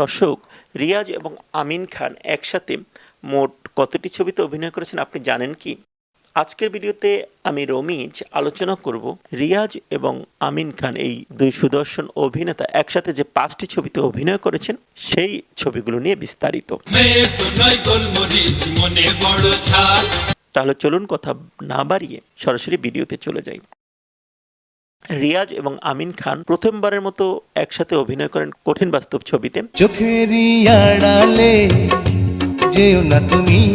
দর্শক রিয়াজ এবং আমিন খান একসাথে মোট কতটি ছবিতে অভিনয় করেছেন আপনি জানেন কি? আজকের ভিডিওতে আমি রমিজ আলোচনা করব রিয়াজ এবং আমিন খান এই দুই সুদর্শন অভিনেতা একসাথে যে পাঁচটি ছবিতে অভিনয় করেছেন, সেই ছবিগুলো নিয়ে বিস্তারিত। তাহলে চলুন কথা না বাড়িয়ে সরাসরি ভিডিওতে চলে যাই। রিয়াজ এবং আমিন খান প্রথমবারের মতো একসাথে অভিনয় করেন কঠিন বাস্তব ছবিতে।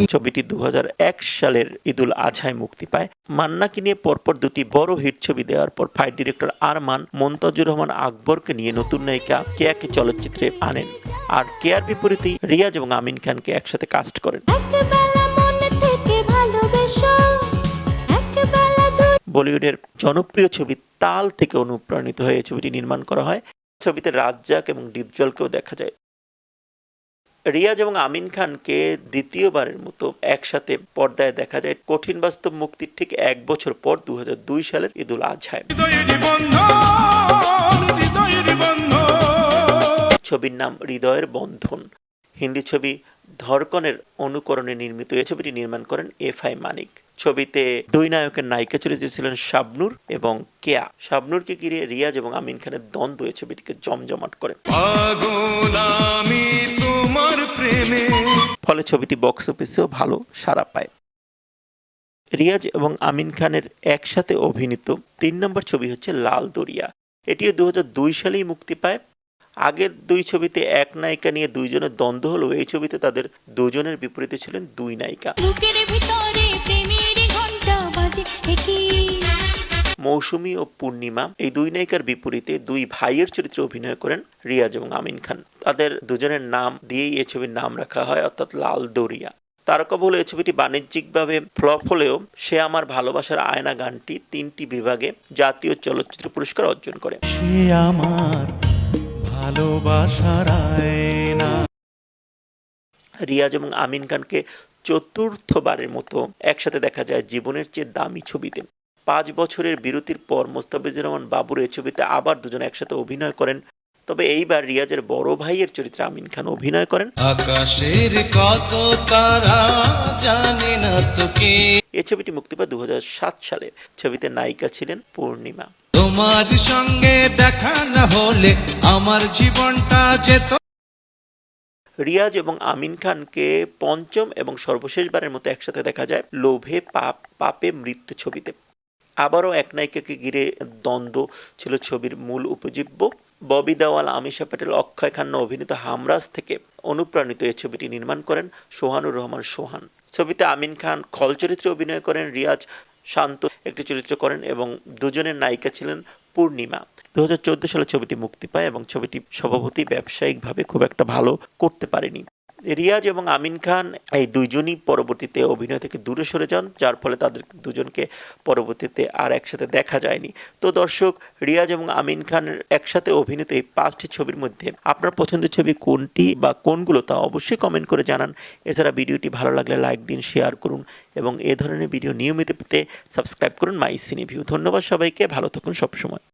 ছবিটি দু হাজার এক সালের ঈদুল আজহায় মুক্তি পায়। মান্নাকে নিয়ে পরপর দুটি বড় হিট ছবি দেওয়ার পর ফাইট ডিরেক্টর আরমান মন্তাজুর রহমান আকবরকে নিয়ে নতুন নায়িকা কেয়াকে চলচ্চিত্রে আনেন। আর কেয়ার বিপরীতেই রিয়াজ এবং আমিন খানকে একসাথে কাস্ট করেন। বলিউডের জনপ্রিয় ছবি তাল থেকে অনুপ্রাণিত হয়ে এই ছবিটি নির্মাণ করা হয়। ছবিতে রাজ্জাক এবং ডিপজলকেও দেখা যায়। রিয়াজ এবং আমিন খানকে দ্বিতীয়বারের মতো একসাথে পর্দায় দেখা যায়। কঠিন বাস্তব মুক্তির ঠিক এক বছর পর দু হাজার দুই সালের ঈদুল আজহায় ছবির নাম হৃদয়ের বন্ধন। হিন্দি ছবি ধরকনের অনুকরণে নির্মিত এই ছবিটি নির্মাণ করেন এফ আই মানিক। ছবিতে দুই নায়কের নায়িকা চরিত্রে ছিলেন শাবনুর এবং কেয়া। শাবনুরকে ঘিরে রিয়াজ এবং আমিন খানের দ্বন্দ্ব এই ছবিটিকে জমজমাট করে। ফলে ছবিটি বক্স অফিসেও ভালো সাড়া পায়। রিয়াজ এবং আমিন খানের একসাথে অভিনীত তিন নম্বর ছবি হচ্ছে লাল দরিয়া। এটিও দু দুই সালেই মুক্তি পায়। আগের দুই ছবিতে এক নায়িকা নিয়ে দুইজনের দ্বন্দ্ব হলেও এই ছবিতে তাদের দুজনের বিপরীতে ছিলেন দুই নায়িকা। মৌসুমী ও পূর্ণিমা এই দুই নায়িকার বিপরীতে দুই ভাইয়ের চরিত্রে অভিনয় করেন রিয়াজ এবং আমিন খান। তাদের দুজনের নাম দিয়েই এই ছবির নাম রাখা হয় অর্থাৎ লাল দরিয়া তারকা বলে এই ছবিটি বাণিজ্যিকভাবে ফ্লপ হলেও সে আমার ভালোবাসার আয়না গানটি তিনটি বিভাগে জাতীয় চলচ্চিত্র পুরস্কার অর্জন করে। সে আমার ভালোবাসার আয়না। রিয়াজ এবং আমিন খানকে চতুর্থবারের মতো একসাথে দেখা যায় জীবনের চেয়ে দামি ছবিতে। পাঁচ বছরের বিরতির পর মোস্তাফিজুর রহমান বাবুর এই ছবিতে আবার দুজন একসাথে অভিনয় করেন। তবে এইবার রিয়াজের বড় ভাইয়ের চরিত্রে আমিন খান অভিনয় করেন। আকাশের কত তারা জানে না তো কে। এই ছবিটি মুক্তি পায় দু হাজার সাত সালে। ছবিতে নায়িকা ছিলেন পূর্ণিমা। তোমার সঙ্গে দেখা না হলে আমার জীবনটা যেত রিয়াজ এবং আমিন খানকে পঞ্চম এবং সর্বশেষবারের মতো একসাথে দেখা যায় লোভে পাপ, পাপে মৃত্যু ছবিতে। আবারও এক নায়িকাকে ঘিরে দ্বন্দ্ব ছিল ছবির মূল উপজীব্য। ববি দেওয়াল আমিষা প্যাটেল, অক্ষয় খান্না, অভিনীত হামরাজ থেকে অনুপ্রাণিত এই ছবিটি নির্মাণ করেন সোহানুর রহমান সোহান। ছবিতে আমিন খান খল চরিত্রে অভিনয় করেন, রিয়াজ শান্ত একটি চরিত্র করেন এবং দুজনের নায়িকা ছিলেন পূর্ণিমা। দু হাজার চোদ্দ সালে ছবিটি মুক্তি পায় এবং ছবিটি স্বভাবতই ব্যবসায়িকভাবে খুব একটা ভালো করতে পারেনি। রিয়াজ এবং আমিন খান এই দুইজনই পরবর্তীতে অভিনয় থেকে দূরে সরে যান, যার ফলে তাদের দুজনকে পরবর্তীতে আর একসাথে দেখা যায়নি। তো দর্শক, রিয়াজ এবং আমিন খানের একসাথে অভিনীত এই পাঁচটি ছবির মধ্যে আপনার পছন্দের ছবি কোনটি বা কোনগুলো তা অবশ্যই কমেন্ট করে জানান। এছাড়া ভিডিওটি ভালো লাগলে লাইক দিন শেয়ার করুন এবং এ ধরনের ভিডিও নিয়মিত পেতে সাবস্ক্রাইব করুন মাই সিনি ভিউ ধন্যবাদ সবাইকে, ভালো থাকুন সবসময়।